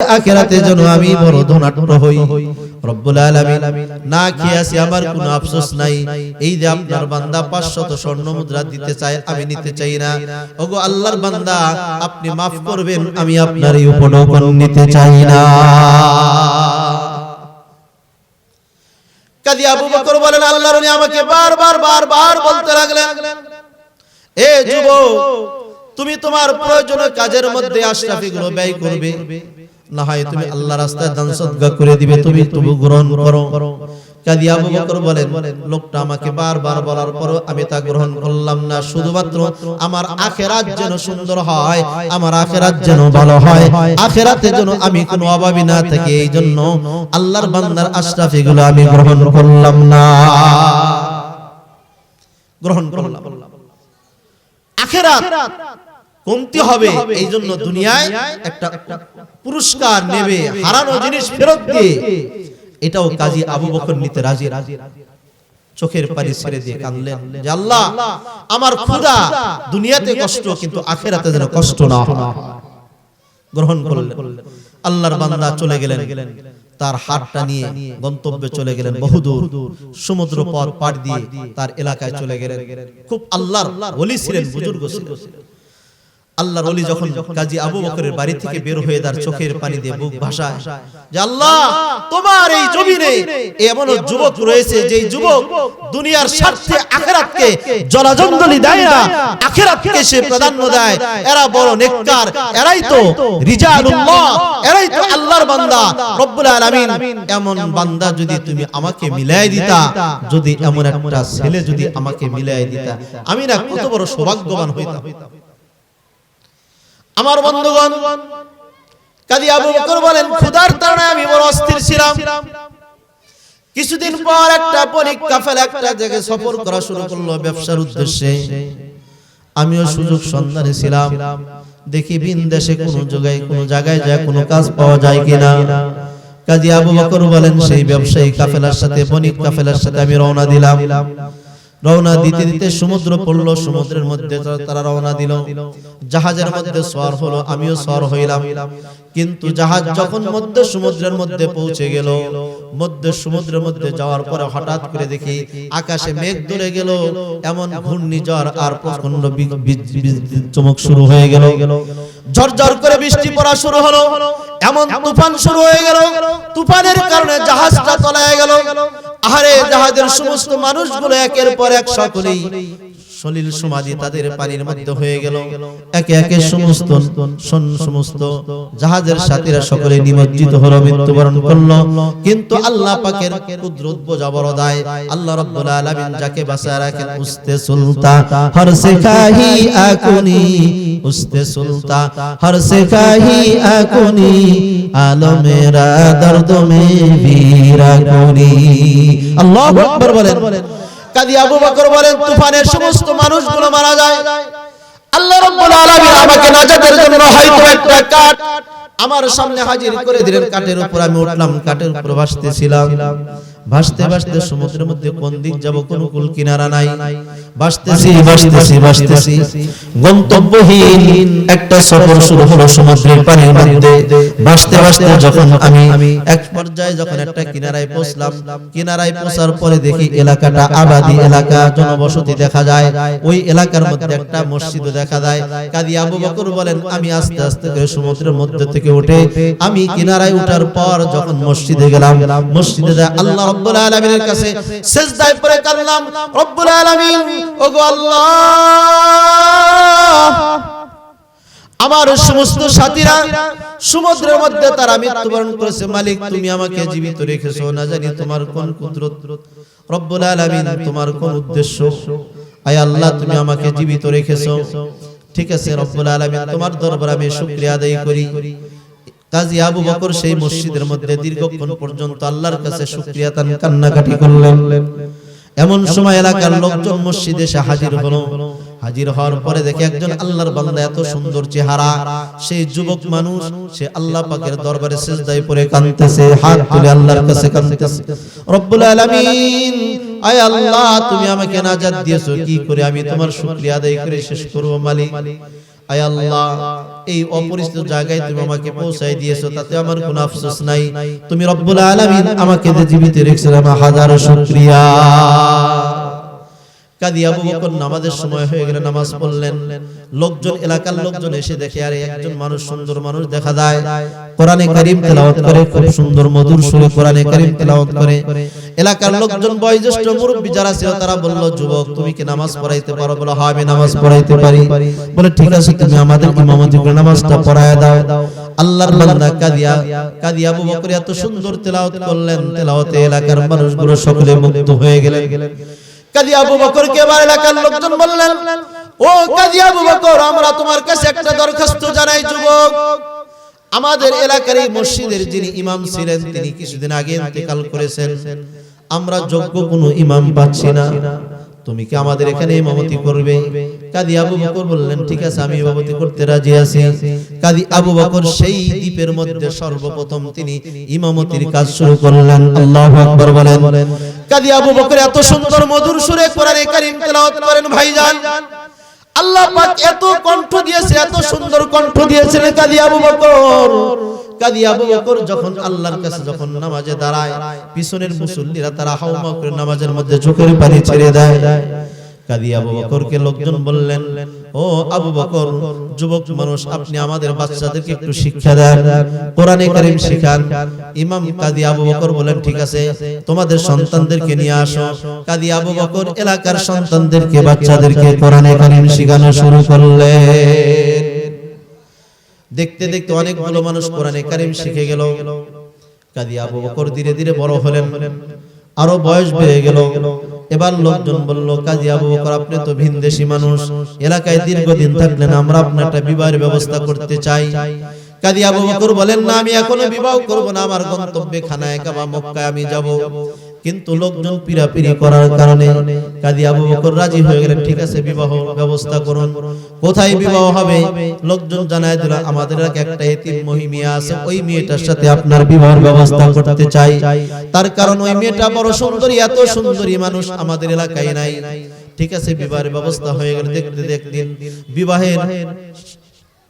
আখেরাতে যেন আমি বড় ধনাঢ্য হই। রব্বুল আলামিন, না খেয়ে আছি আমার কোনো আফসোস নাই। এই যে আপনার বান্দা 500 স্বর্ণ মুদ্রা দিতে চায়, আমি নিতে চাই না। ওগো আল্লাহর বান্দা, আপনি করবেন, আমি আপনার এই নিতে চাই না। বলেন আমাকে বারবার বারবার বলতে লাগলেন। এ তুমি তোমার প্রয়োজনীয় কাজের মধ্যে আশরাফি গুলো ব্যয় করবে। না হয় তুমি আল্লাহ রাস্তায় দান সদকা করে দিবে তুমি তবু গ্রহণ করো। কাজী আবু বকর বলেন লোকটা আমাকে বারবার বলার পরও আমি তা গ্রহণ করলাম না। শুধুমাত্র আমার আখেরাত যেন সুন্দর হয় আমার আখেরাত যেন ভালো হয়। আখেরাতে যেন আমি কোনো অভাবী না থাকি এই জন্য আল্লাহর বান্দার আশরাফি গুলো আমি গ্রহণ করলাম না। গ্রহণ করলাম। আখেরাত কমতি হবে এই জন্য দুনিয়ায় একটা পুরস্কার নেবে হারানো জিনিস ফেরত দিয়ে। এটাও কাজী আবু বকর নিতে রাজি রাজি। চোখের পানি ছেড়ে দিয়ে কাঁদলেন। যে আল্লাহ আমার ক্ষুধা দুনিয়াতে কষ্ট কিন্তু আখেরাতে যেন কষ্ট না গ্রহণ করলেন। আল্লাহর বান্দা চলে গেলেন। তার হাতটা নিয়ে গন্তব্যে চলে গেলেন বহুদূর। সমুদ্র পথ পার দিয়ে তার এলাকায় চলে গেলেন। খুব আল্লাহর ওলি ছিলেন বুজুর্গ ছিলেন। আল্লাহর ওলি যখন কাজী আবু বকরের বাড়ি থেকে বের হয়ে তার চোখের পানি দিয়ে বুক ভাসায়। যে আল্লাহ তোমার এই জমিনে এমন যুবক রয়েছে যেই যুবক দুনিয়ার স্বার্থে আখেরাতকে জলাজন্দলি দেয় না আখেরাতকে সে প্রাধান্য দেয়। এরা বড় নেককার এরাই তো রিজালুল্লাহ এরাই তো আল্লাহর বান্দা। রব্বুল আলামিন এমন বান্দা যদি তুমি আমাকে মিলাই দিতা যদি এমন একটা ছেলে যদি আমাকে মিলাই দিতা। আমি না কত বড় সৌভাগ্যবান হইতাম আমার বন্ধুগণ, কাজী আবু বকর বলেন, ক্ষুধার তাড়নায় আমি বড় অস্থির ছিলাম। কিছুদিন পর একটা বণিক কাফেলা একটা জায়গায় সফর করা শুরু করল ব্যবসার উদ্দেশ্যে। আমিও সুযোগ সন্ধানে ছিলাম। দেখি বিন দেশে কোন জায়গায় কোন জায়গায় যায়, কোনো কাজ পাওয়া যায় কিনা। কাজী আবু বকর বলেন, সেই ব্যবসায়ী কাফেলার সাথে, বণিক কাফেলার সাথে আমি রওনা দিলাম। রওনা দিতে দিতে সমুদ্র পড়ল সমুদ্রের মধ্যে তারা রওনা দিল। জাহাজের মধ্যে সওয়ার হলো আমিও সওয়ার হইলাম। কিন্তু জাহাজ যখন মধ্য সমুদ্রের মধ্যে পৌঁছে গেল মধ্য সমুদ্রের মধ্যে যাওয়ার পরে হঠাৎ করে দেখি আকাশে মেঘ ধরে গেল এমন ঘূর্ণিঝড় আর প্রচণ্ড চমক শুরু হয়ে গেল। ঝরঝর করে বৃষ্টি পড়া শুরু হলো এমন তুফান শুরু হয়ে গেল। তুফানের কারণে জাহাজটা তলায় গেল। আহারে জাহাজের সমস্ত মানুষগুলো একের পর এক সকলেই সলিল সমাধি তাদের পানির মধ্যে হয়ে গেল। একে একে সমস্ত সমস্ত জাহাজের সাথীরা সকলে নিমজ্জিত হলো মৃত্যুবরণ করল। কিন্তু আল্লাহ পাকের কুদরত বোঝা বড় দায়। আল্লাহ রাব্বুল আলামিন যাকে বাঁচায় রাখেন উস্তে সুলতা। হর সে কাহি আকুনি উস্তে সুলতা। হর সে কাহি আকুনি আলো মেরা দর্দ মে বীরা কুনি আল্লাহু আকবার বলেন। আবু বকর বলেন, তুফানের সমস্ত মানুষগুলো মারা যায়। আল্লাহ রাব্বুল আলামিন আমাকে নাজাতের জন্য হয়তো একটা কাঠ আমার সামনে হাজির করে দিলেন, কাঠের উপর আমি উঠলাম, কাঠের উপর ভাসতেছিলাম ভাসতে ভাসতে সমুদ্রের মধ্যে কোন দিক যাব কোন কুল কিনারা নাই। ভাসতেছি ভাসতেছি ভাসতেছি। গন্তব্যহীন একটা সফর শুরু হলো সমুদ্রের পানির মধ্যে। ভাসতে ভাসতে যখন আমি এক পর্যায়ে যখন একটা কিনারায় পৌঁছলাম কিনারায় পৌঁছার পরে দেখি এলাকাটা আবাদি এলাকা জনবসতি দেখা যায়। ওই এলাকার মধ্যে একটা মসজিদ দেখা যায়। কাদি আবু বকর বলেন আমি আস্তে আস্তে করে সমুদ্রের মধ্যে থেকে উঠে আমি কিনারায় উঠার পর যখন মসজিদে গেলাম মসজিদে আল্লাহ রব্বুল আলামিনের কাছে সেজদায় পড়ে কাঁদলাম, রব্বুল আলামিন, ওগো আল্লাহ! আমার সমস্ত সাথীরা, সমুদ্রের মধ্যে তারা মৃত্যুবরণ করেছে, মালিক, তুমি আমাকে জীবিত রেখেছো, না জানি তোমার কোন কুদরত? রব্বুল আলামিন, তোমার কোন উদ্দেশ্য? আয় আল্লাহ, তুমি আমাকে জীবিত রেখেছো। ঠিক আছে, রব্বুল আলামিন, তোমার দরবারে আমি শুকরিয়া আদায় করি। কাজী আবু বকর সেই মসজিদের মধ্যে দীর্ঘক্ষণ পর্যন্ত আল্লাহর কাছে শুকরিয়া তান কান্নাকাটি করলেন। এমন সময় এলাকার লোকজন মসজিদে এসে হাজির হলো। হাজির হওয়ার পরে দেখে একজন আল্লাহর বান্দা এত সুন্দর চেহারা সেই যুবক মানুষ সে আল্লাহ পাকের দরবারে সিজদায় পড়ে কাঁদতেছে হাত তুলে আল্লাহর কাছে কাঁদতেছে। রব্বুল আলামিন আয় আল্লাহ তুমি আমাকে নাজাত দিয়েছ কি করে আমি তোমার শুকরিয়া আদায় করে শেষ করব মালিক? আয় আল্লাহ, এই অপরিচিত জায়গায় তুমি আমাকে পৌঁছাই দিয়েছ, তাতে আমার কোনো আফসোস নাই। তুমি রব্বুল আলামিন আমাকে যে জীবিত রেখেছো আমার হাজারো শুকরিয়া। কাদি আবু বকর নামাজের সময় হয়ে গেলে নামাজ পড়লেন। লোকজন এলাকার লোকজন এসে দেখে আরে একজন মানুষ সুন্দর মানুষ দেখা যায়। কোরআনে কারীম তেলাওয়াত করে খুব সুন্দর মধুর সুরে কোরআনে কারীম তেলাওয়াত করে। এলাকার লোকজন বয়োজ্যেষ্ঠ মুরব্বী যারা ছিল তারা বলল যুবক তুমি কি নামাজ পড়াইতে পারো? বলে হ্যাঁ আমি নামাজ পড়াইতে পারি। বলে ঠিক আছে তুমি আমাদের ইমামতি করে নামাজটা পড়ায় দাও। আল্লাহর বান্দা কাদিয়া কাদিয়া আবু বকর এত সুন্দর তেলাওয়াত করলেন তেলাওয়াতে এলাকার মানুষগুলো সকলে মুগ্ধ হয়ে গেলেন কাজী আবু বকরকে এবার এলাকার লোকজন বললেন, ও কাজী আবু বকর, আমরা তোমার কাছে একটা দরখাস্ত জানাই, যুবক। আমাদের এলাকার এই মসজিদের যিনি ইমাম ছিলেন, তিনি কিছুদিন আগে ইন্তেকাল করেছেন। আমরা যোগ্য কোনো ইমাম পাচ্ছি না। তুমি কি আমাদের এখানে ইমামতি করবে? কাদি আবু বকর বললেন ঠিক আছে আমি ইমামতি করতে রাজি আছি। কাদি আবু বকর সেই দ্বীপের মধ্যে সর্বপ্রথম তিনি ইমামতির কাজ শুরু করলেন। আল্লাহু আকবার বলেন। কাদি আবু বকর এত সুন্দর মধুর সুরে কোরআনে কারীম তেলাওয়াত করেন ভাইজান। আল্লাহ পাক এত কণ্ঠ দিয়েছে এত সুন্দর কণ্ঠ দিয়েছেন কাদি আবু বকর। কাদি আবু বকর যখন আল্লাহর কাছে যখন নামাজে দাঁড়ায় পিছনের মুসল্লিরা তারা হাওমা করে নামাজের মধ্যে চোখের পানি ছেড়ে দেয়। কাদি আবু বকরকে লোকজন বললেন ও আবু বকর যুবক মানুষ আপনি আমাদের বাচ্চাদেরকে একটু শিক্ষা দেন কোরআনে কারীম শিখান ইমাম কাদি আবু বকর বলেন ঠিক আছে তোমাদের সন্তানদেরকে নিয়ে আসো। কাদি আবু বকর এলাকার সন্তানদেরকে বাচ্চাদেরকে কোরআনে কারীম শেখানো শুরু করলেন। দেখতে দেখতে অনেকগুলো মানুষ কোরআনে কারীম শিখে গেল। কাদি আবু বকর ধীরে ধীরে বড় হলেন। আরও বয়স বেড়ে গেল। এবার লোকজন বলল, কাজী আবু বকর, আপনি তো ভিনদেশি মানুষ। এলাকায় দীর্ঘদিন থাকলেন, আমরা আপনার একটা বিবাহের ব্যবস্থা করতে চাই। কাজী আবু বকর বলেন, না, আমি এখনও বিবাহ করব না। আমার গন্তব্যে খানায় কাবা মক্কায় আমি যাব। কিন্তু লোকজন পিরাপিরি করার কারণে কাজী আবু বকর রাজি হয়ে গেলেন ঠিক আছে, বিবাহ ব্যবস্থা করুন। কোথায় বিবাহ হবে? লোকজন জানায় দিল, আমাদের একটা এতিম মহিমিয়া আছে, ওই মেয়েটার সাথে আপনার বিবাহের ব্যবস্থা করতে চাই। তার কারণ, ওই মেয়েটা বড় সুন্দরী, এত সুন্দরী মানুষ আমাদের এলাকায় নাই। ঠিক আছে, বিবাহের ব্যবস্থা হয়ে গেল দেখতে দেখতে বিবাহের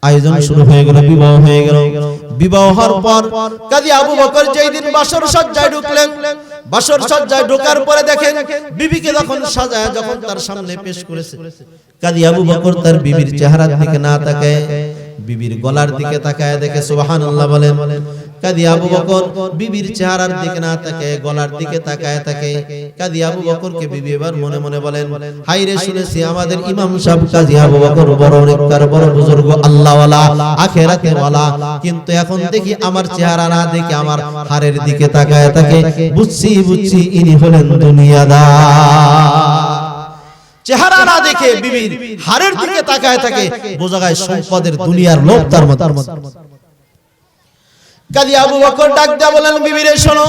আয়োজন শুরু হয়ে গেল, বিবাহ হয়ে গেল। বিবাহ পর কাজী আবু বকর যেই দিন বাসর সজ্জায় ঢুকলেন, বাসর সজ্জায় ঢোকার পরে দেখেন বিবিকে যখন সাজায়, যখন তার সামনে পেশ করেছে, কাজী আবু বকর তার বিবির চেহারার দিকে না তাকায়, বিবির গলার দিকে তাকায় দেখে সুবহানাল্লাহ বলেন কাজী আবু বকর বিবির চেহারার দিকে না তাকায়, গলার দিকে তাকায় থাকে কাজী আবু বিবি এবার মনে মনে বলেন হাই রে শুনেছি আমাদের ইমাম সাহেব আবু বকর বড় বড় বুজুর্গ, আল্লাহওয়ালা ওয়ালা কিন্তু এখন দেখি আমার চেহারা না দেখে আমার হারের দিকে তাকায় থাকে বুঝছি বুঝছি, ইনি হলেন দুনিয়াদার। চেহারা না দেখে বিবির হারের দিকে তাকায় থাকে বোঝা যায় সম্পদের দুনিয়ার লোভ তার মত কাজী আবু বকর ডাক দেয়া বলেন, বিবিরে, শোনো।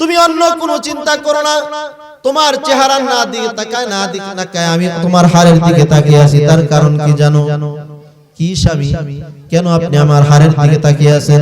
তুমি অন্য কোনো চিন্তা করো না। তোমার চেহারা না দিকে তাকায়, না দিকে তাকায়। আমি তোমার হারের দিকে তাকিয়ে আছি। তার কারণ কি জানো? কি স্বামী? কেন আপনি আমার হারের দিকে তাকিয়ে আছেন?